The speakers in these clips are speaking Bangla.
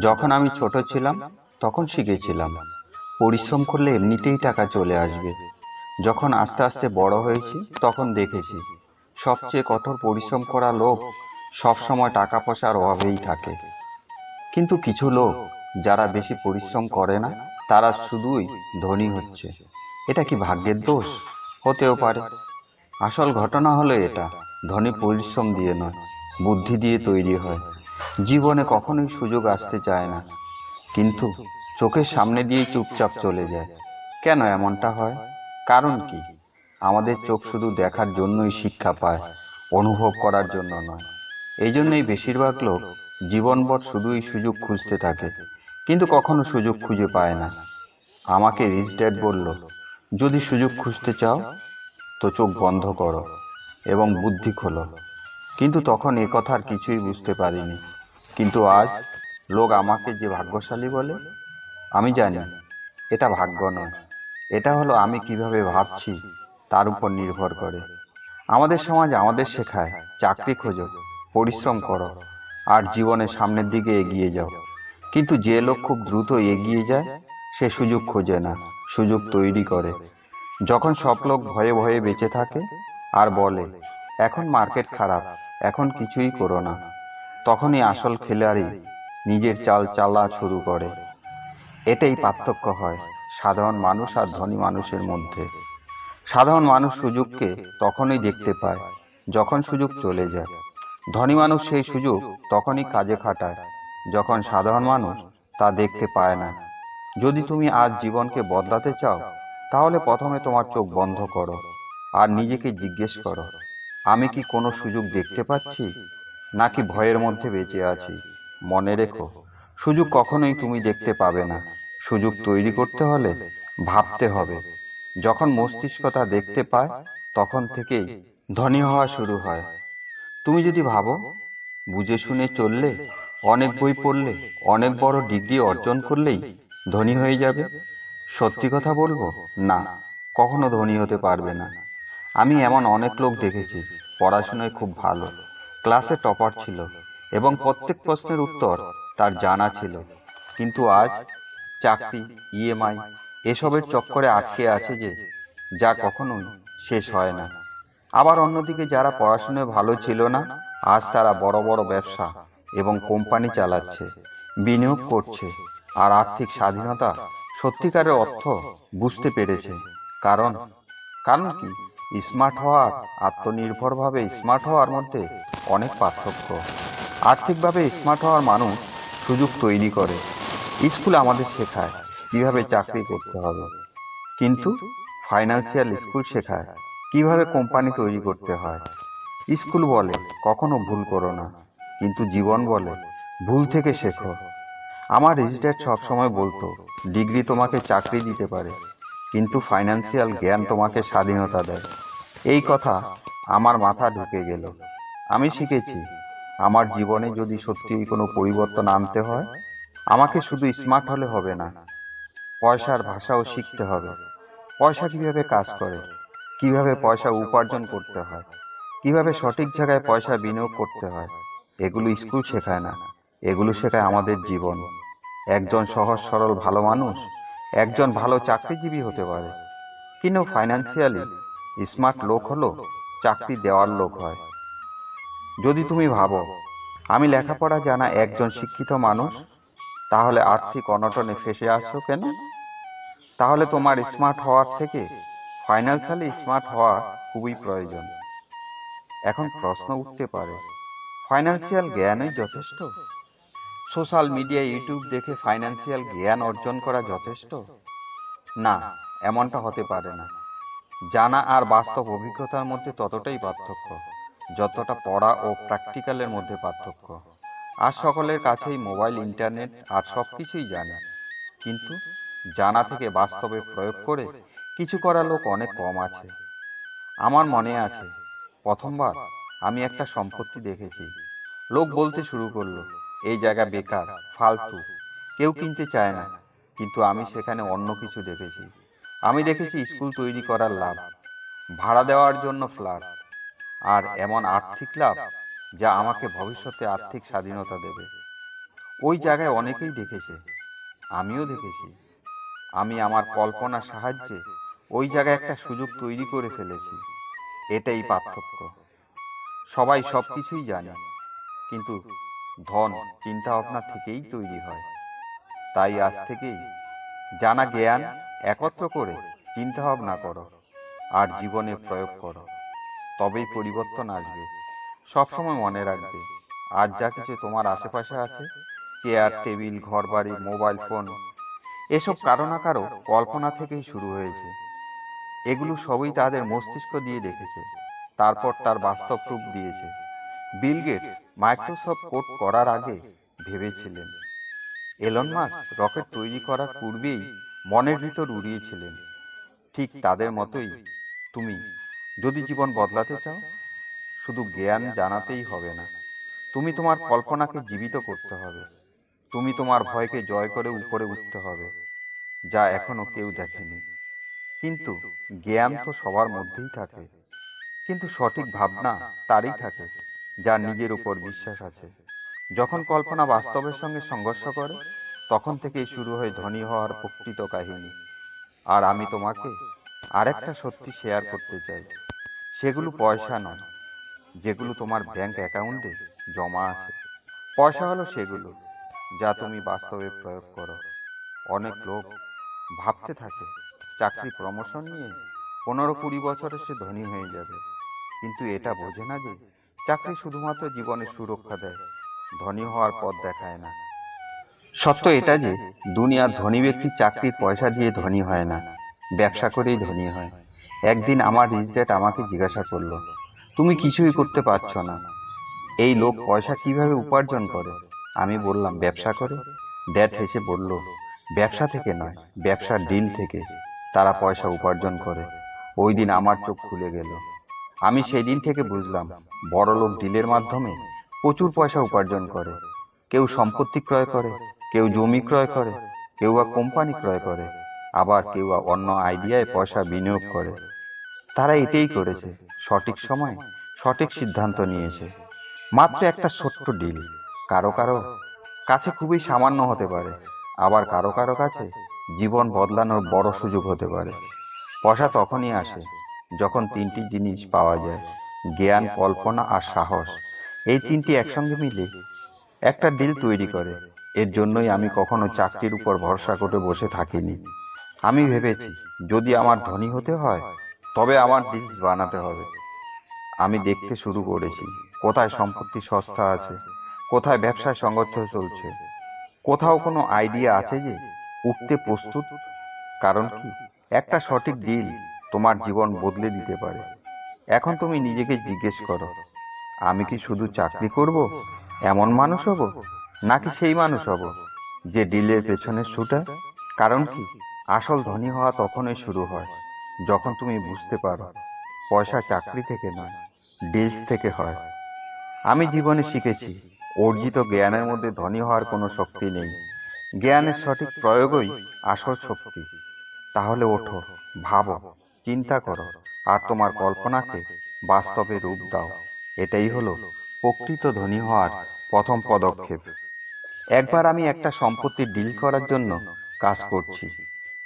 যখন আমি ছোট ছিলাম, তখন শিখেছিলাম, পরিশ্রম করলে এমনিতেই টাকা চলে আসবে। যখন আস্তে আস্তে বড় হয়েছি, তখন দেখেছি, সবচেয়ে কঠোর পরিশ্রম করা লোক সবসময় টাকা পয়সার অভাবেই থাকে। কিন্তু কিছু লোক, যারা বেশি পরিশ্রম করে না, তারা শুধুই ধনী হচ্ছে। এটা কি ভাগ্যের দোষ? হতেও পারে। আসল ঘটনা হলো এটা, ধনী পরিশ্রম দিয়ে নয়, বুদ্ধি দিয়ে তৈরি হয়। জীবনে কখনোই সুযোগ আসতে চায় না। কিন্তু চোখের সামনে দিয়েই চুপচাপ চলে যায়। কেন এমনটা হয়? কারণ কি? আমাদের চোখ শুধু দেখার জন্যই শিক্ষা পায়, অনুভব করার জন্য নয়। এই জন্যই বেশিরভাগ লোক জীবনভর শুধুই সুযোগ খুঁজতে থাকে, কিন্তু কখনো সুযোগ খুঁজে পায় না। আমাকে রিচ ড্যাড বলল, যদি সুযোগ খুঁজতে চাও, তো চোখ বন্ধ করো এবং বুদ্ধি খোলো। কিন্তু তখন এ কথার কিছুই বুঝতে পারিনি। কিন্তু আজ লোক আমাকে যে ভাগ্যশালী বলে, আমি জানি এটা ভাগ্য নয়। এটা হলো আমি কীভাবে ভাবছি তার উপর নির্ভর করে। আমাদের সমাজ আমাদের শেখায়, চাকরি খোঁজো, পরিশ্রম করো আর জীবনের সামনের দিকে এগিয়ে যাও। কিন্তু যে লোক খুব দ্রুত এগিয়ে যায়, সে সুযোগ খোঁজে না, সুযোগ তৈরি করে। যখন সব লোক ভয়ে ভয়ে বেঁচে থাকে আর বলে, এখন মার্কেট খারাপ, এখন কিছুই করো না। তখনই আসল খেলোয়াড়ই নিজের চাল চালা শুরু করে। এটাই পার্থক্য হয় সাধারণ মানুষ আর ধনী মানুষের মধ্যে। সাধারণ মানুষ সুযোগকে তখনই দেখতে পায় যখন সুযোগ চলে যায়। ধনী মানুষ সেই সুযোগ তখনই কাজে খাটায় যখন সাধারণ মানুষ তা দেখতে পায় না। যদি তুমি আজ জীবনকে বদলাতে চাও, তাহলে প্রথমে তোমার চোখ বন্ধ করো আর নিজেকে জিজ্ঞেস করো, আমি কি কোনো সুযোগ দেখতে পাচ্ছি? নাকি ভয়ের মধ্যে বেঁচে আছি? মনে রেখো, সুযোগ কখনোই তুমি দেখতে পাবে না। সুযোগ তৈরি করতে হলে ভাবতে হবে। যখন মস্তিষ্ক তা দেখতে পায়, তখন থেকেই ধনী হওয়া শুরু হয়। তুমি যদি ভাবো, বুঝে শুনে চললে, অনেক বই পড়লে, অনেক বড় ডিগ্রি অর্জন করলেই ধনী হয়ে যাবে। সত্যি কথা বলব, না, কখনো ধনী হতে পারবে না। আমি এমন অনেক লোক দেখেছি, পড়াশোনায় খুব ভালো। ক্লাসে টপার ছিল এবং প্রত্যেক প্রশ্নের উত্তর তার জানা ছিল। কিন্তু আজ চাকরি ইএমআই এসবের চক্করে আটকে আছে যে যা কখনোই শেষ হয় না। আবার অন্যদিকে যারা পড়াশোনায় ভালো ছিল না, আজ তারা বড় বড় ব্যবসা এবং কোম্পানি চালাচ্ছে, বিনিয়োগ করছে আর আর্থিক স্বাধীনতা সত্যিকারের অর্থ বুঝতে পেরেছে। কারণ কারণ কি? স্মার্ট হওয়ার, আত্মনির্ভরভাবে স্মার্ট হওয়ার মধ্যে অনেক পার্থক্য। আর্থিকভাবে স্মার্ট হওয়ার মানুষ সুযোগ তৈরি করে। স্কুল আমাদের শেখায় কীভাবে চাকরি করতে হবে। কিন্তু ফাইন্যান্সিয়াল স্কুল শেখায় কীভাবে কোম্পানি তৈরি করতে হয়। স্কুল বলে কখনো ভুল করো না, কিন্তু জীবন বলে ভুল থেকে শেখো। আমার রেজিস্ট্যাট সবসময় বলতো, ডিগ্রি তোমাকে চাকরি দিতে পারে, কিন্তু ফাইন্যান্সিয়াল জ্ঞান তোমাকে স্বাধীনতা দেয়। এই কথা আমার মাথা ঢুকে গেল। আমি শিখেছি, আমার জীবনে যদি সত্যিই কোনো পরিবর্তন আনতে হয়, আমাকে শুধু স্মার্ট হলে হবে না। পয়সার ভাষাও শিখতে হবে। পয়সা কীভাবে কাজ করে? কীভাবে পয়সা উপার্জন করতে হয়? কীভাবে সঠিক জায়গায় পয়সা বিনিয়োগ করতে হয়? এগুলো স্কুল শেখায় না। এগুলো শেখায় আমাদের জীবন। একজন সহজ, সরল, ভালো মানুষ একজন ভালো চাকরিজীবী হতে পারে। কিন্তু ফাইন্যান্সিয়ালি স্মার্ট লোক হলো চাকরি দেওয়ার লোক হয়। যদি তুমি ভাবো, আমি লেখাপড়া জানা একজন শিক্ষিত মানুষ, তাহলে আর্থিক অনটনে ফেসে আসো কেন? তাহলে তোমার স্মার্ট হওয়ার থেকে ফাইন্যান্সিয়ালি স্মার্ট হওয়া খুবই প্রয়োজন। এখন প্রশ্ন উঠতে পারে, ফাইন্যান্সিয়াল জ্ঞানই যথেষ্ট? সোশ্যাল মিডিয়া, ইউটিউব দেখে ফাইন্যান্সিয়াল জ্ঞান অর্জন করা যথেষ্ট? না, এমনটা হতে পারে না। জানা আর বাস্তব অভিজ্ঞতার মধ্যে ততটাই পার্থক্য, যতটা পড়া ও প্র্যাকটিক্যালের মধ্যে পার্থক্য। আর সকলের কাছেই মোবাইল, ইন্টারনেট আর সব কিছুই জানে। কিন্তু জানা থেকে বাস্তবে প্রয়োগ করে কিছু করা লোক অনেক কম আছে। আমার মনে আছে, প্রথমবার আমি একটা সম্পত্তি দেখেছি। লোক বলতে শুরু করল, এই জায়গা বেকার, ফালতু, কেউ কিনতে চায় না। কিন্তু আমি সেখানে অন্য কিছু দেখেছি। আমি দেখেছি স্কুল তৈরি করার লাভ, ভাড়া দেওয়ার জন্য ফ্ল্যাট আর এমন আর্থিক লাভ যা আমাকে ভবিষ্যতে আর্থিক স্বাধীনতা দেবে। ওই জায়গায় অনেকেই দেখেছে, আমিও দেখেছি। আমি আমার কল্পনার সাহায্যে ওই জায়গায় একটা সুযোগ তৈরি করে ফেলেছি, এটাই পার্থক্য। সবাই সব কিছুই জানে, কিন্তু ধন, চিন্তা ভাবনা থেকেই তৈরি হয়। তাই আজ থেকেই জানা জ্ঞান একত্র করে চিন্তা ভাবনা করো আর জীবনে প্রয়োগ করো। তবেই পরিবর্তন আসবে। সবসময় মনে রাখবে আজ যা কিছু তোমার আশেপাশে আছে চেয়ার টেবিল ঘর বাড়ি মোবাইল ফোন এসব কারও না কারও কল্পনা থেকেই শুরু হয়েছে। এগুলো সবই তাদের মস্তিষ্ক দিয়ে রেখেছে। তারপর তার বাস্তব রূপ দিয়েছে। বিল গেটস মাইক্রোসফট কোড করার আগে ভেবেছিলেন। এলন মার্কস রকেট তৈরি করার পূর্বেই মনের ভিতর উড়িয়েছিলেন। ঠিক তাদের মতোই তুমি, যদি জীবন বদলাতে চাও, শুধু জ্ঞান জানাতেই হবে না। তুমি তোমার কল্পনাকে জীবিত করতে হবে। তুমি তোমার ভয়কে জয় করে উপরে উঠতে হবে, যা এখনও কেউ দেখেনি। কিন্তু জ্ঞান তো সবার মধ্যেই থাকে। কিন্তু সঠিক ভাবনা তারই থাকে যার নিজের উপর বিশ্বাস আছে। যখন কল্পনা বাস্তবের সঙ্গে সংঘর্ষ করে, তখন থেকেই শুরু হয় ধনী হওয়ার প্রকৃত কাহিনী। আর আমি তোমাকে আরেকটা সত্যি শেয়ার করতে চাই। সেগুলো পয়সা নয়, যেগুলো তোমার ব্যাংক অ্যাকাউন্টে জমা আছে। পয়সা হলো সেগুলো, যা তুমি বাস্তবে প্রয়োগ করো। অনেক লোক ভাবতে থাকে, চাকরি প্রমোশন নিয়ে পনেরো কুড়ি বছরে সে ধনী হয়ে যাবে। কিন্তু এটা বোঝে না যে চাকরি শুধুমাত্র জীবনের সুরক্ষা দেয় ধনী হওয়ার পথ দেখায় না। সত্য এটা যে দুনিয়ার ধনী ব্যক্তি চাকরির পয়সা দিয়ে ধনী হয় না, ব্যবসা করেই ধনী হয়। একদিন আমার ড্যাড আমাকে জিজ্ঞাসা করল, তুমি কিছুই করতে পারছ না, এই লোক পয়সা কীভাবে উপার্জন করে? আমি বললাম, ব্যবসা করে? ড্যাড হেসে বলল, ব্যবসা থেকে নয়, ব্যবসার ডিল থেকে। তারা পয়সা উপার্জন করে। ওই দিন আমার চোখ খুলে গেল। আমি সেই দিন থেকে বুঝলাম বড় লোক ডিলের মাধ্যমে প্রচুর পয়সা উপার্জন করে। কেউ সম্পত্তি ক্রয় করে কেউ জমি ক্রয় করে কেউ বা কোম্পানি ক্রয় করে আবার কেউ বা অন্য আইডিয়ায় পয়সা বিনিয়োগ করে। তারা এটাই করেছে সঠিক সময় সঠিক সিদ্ধান্ত নিয়েছে। মাত্র একটা ছোট্ট ডিল কারও কারও কাছে খুবই সামান্য হতে পারে আবার কারও কারও কাছে জীবন বদলানোর বড় সুযোগ হতে পারে। পয়সা তখনই আসে যখন তিনটি জিনিস পাওয়া যায়। জ্ঞান কল্পনা আর সাহস এই তিনটি একসঙ্গে মিলে একটা ডিল তৈরি করে। এর জন্যই আমি কখনো চাকরির উপর ভরসা করে বসে থাকিনি। আমি ভেবেছি, যদি আমার ধনী হতে হয়, তবে আমার ডিলস বানাতে হবে। আমি দেখতে শুরু করেছি, কোথায় সম্পত্তি সস্তা আছে, কোথায় ব্যবসায় সংঘর্ষ চলছে, কোথাও কোনো আইডিয়া আছে যে উঠতে প্রস্তুত? কারণ কি, একটা সঠিক ডিল তোমার জীবন বদলে দিতে পারে। এখন তুমি নিজেকে জিজ্ঞেস করো আমি কি শুধু চাকরি করব? এমন মানুষ হব? নাকি সেই মানুষ হব? যে ডিলের পেছনে ছুটায় কারণ কি? আসল ধনী হওয়া তখনই শুরু হয় যখন তুমি বুঝতে পারো। পয়সা চাকরি থেকে নয় ডিলস থেকে হয়। আমি জীবনে শিখেছি অর্জিত জ্ঞানের মধ্যে ধনী হওয়ার কোনো শক্তি নেই। জ্ঞানের সঠিক প্রয়োগই আসল শক্তি। তাহলে ওঠো ভাবো চিন্তা করো আর তোমার কল্পনাকে বাস্তবে রূপ দাও এটাই হলো প্রকৃত ধনী হওয়ার প্রথম পদক্ষেপ। একবার আমি একটা সম্পত্তি ডিল করার জন্য কাজ করছি।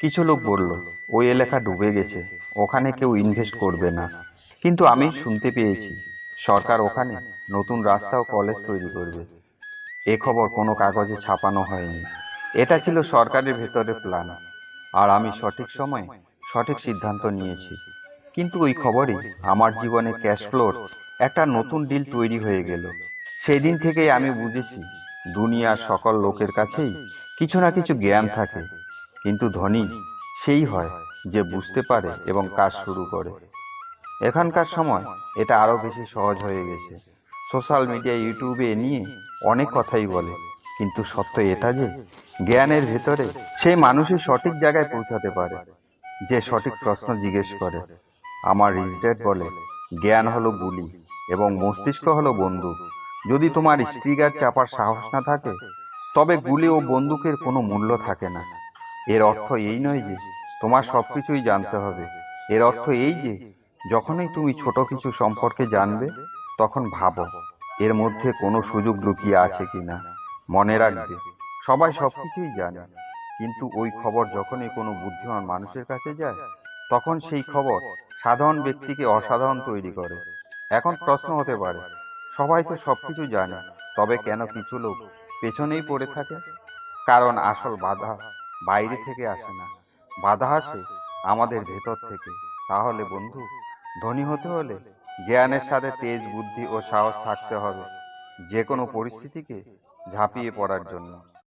কিছু লোক বলল, ওই এলাকা ডুবে গেছে, ওখানে কেউ ইনভেস্ট করবে না। কিন্তু আমি শুনতে পেয়েছি, সরকার ওখানে নতুন রাস্তা ও কলেজ তৈরি করবে। এ খবর কোনো কাগজে ছাপানো হয়নি। এটা ছিল সরকারের ভেতরে প্ল্যান আর আমি সঠিক সময়ে সঠিক সিদ্ধান্ত নিয়েছি। কিন্তু ওই খবরে আমার জীবনে ক্যাশ ফ্লোর একটা নতুন ডিল তৈরি হয়ে গেল। সেই দিন থেকেই আমি বুঝেছি, দুনিয়ার সকল লোকের কাছেই কিছু না কিছু জ্ঞান থাকে। কিন্তু ধনী, সেই হয় যে বুঝতে পারে এবং কাজ শুরু করে। এখানকার সময় এটা আরও বেশি সহজ হয়ে গেছে। সোশ্যাল মিডিয়া, ইউটিউবে নিয়ে অনেক কথাই বলে। কিন্তু সত্য এটা যে, জ্ঞানের ভেতরে সেই মানুষই সঠিক জায়গায় পৌঁছাতে পারে। যে সঠিক প্রশ্ন জিজ্ঞেস করে, আমার রিজডেট বলে, জ্ঞান হলো গুলি। এবং মস্তিষ্ক হলো বন্দুক যদি তোমার স্ট্রিগার চাপার সাহস না থাকে তবে গুলি ও বন্দুকের কোনো মূল্য থাকে না। এর অর্থ এই নয় যে তোমার সব কিছুই জানতে হবে। এর অর্থ এই যে যখনই তুমি ছোট কিছু সম্পর্কে জানবে তখন ভাবো এর মধ্যে কোনো সুযোগ লুকিয়ে আছে কিনা মনে রাখবে। সবাই সব কিছুই জানে কিন্তু ওই খবর যখনই কোনো বুদ্ধিমান মানুষের কাছে যায় তখন সেই খবর সাধারণ ব্যক্তিকে অসাধারণ তৈরি করে এখন প্রশ্ন হতে পারে সবাই তো সব কিছু জানে তবে কেন কিছু লোক পেছনেই পড়ে থাকে? কারণ আসল বাধা বাইরে থেকে আসে না। বাধা আসে আমাদের ভেতর থেকে। তাহলে বন্ধু ধনী হতে হলে জ্ঞানের সাথে তেজ বুদ্ধি ও সাহস থাকতে হবে। যে কোনো পরিস্থিতিকে ঝাঁপিয়ে পড়ার জন্য।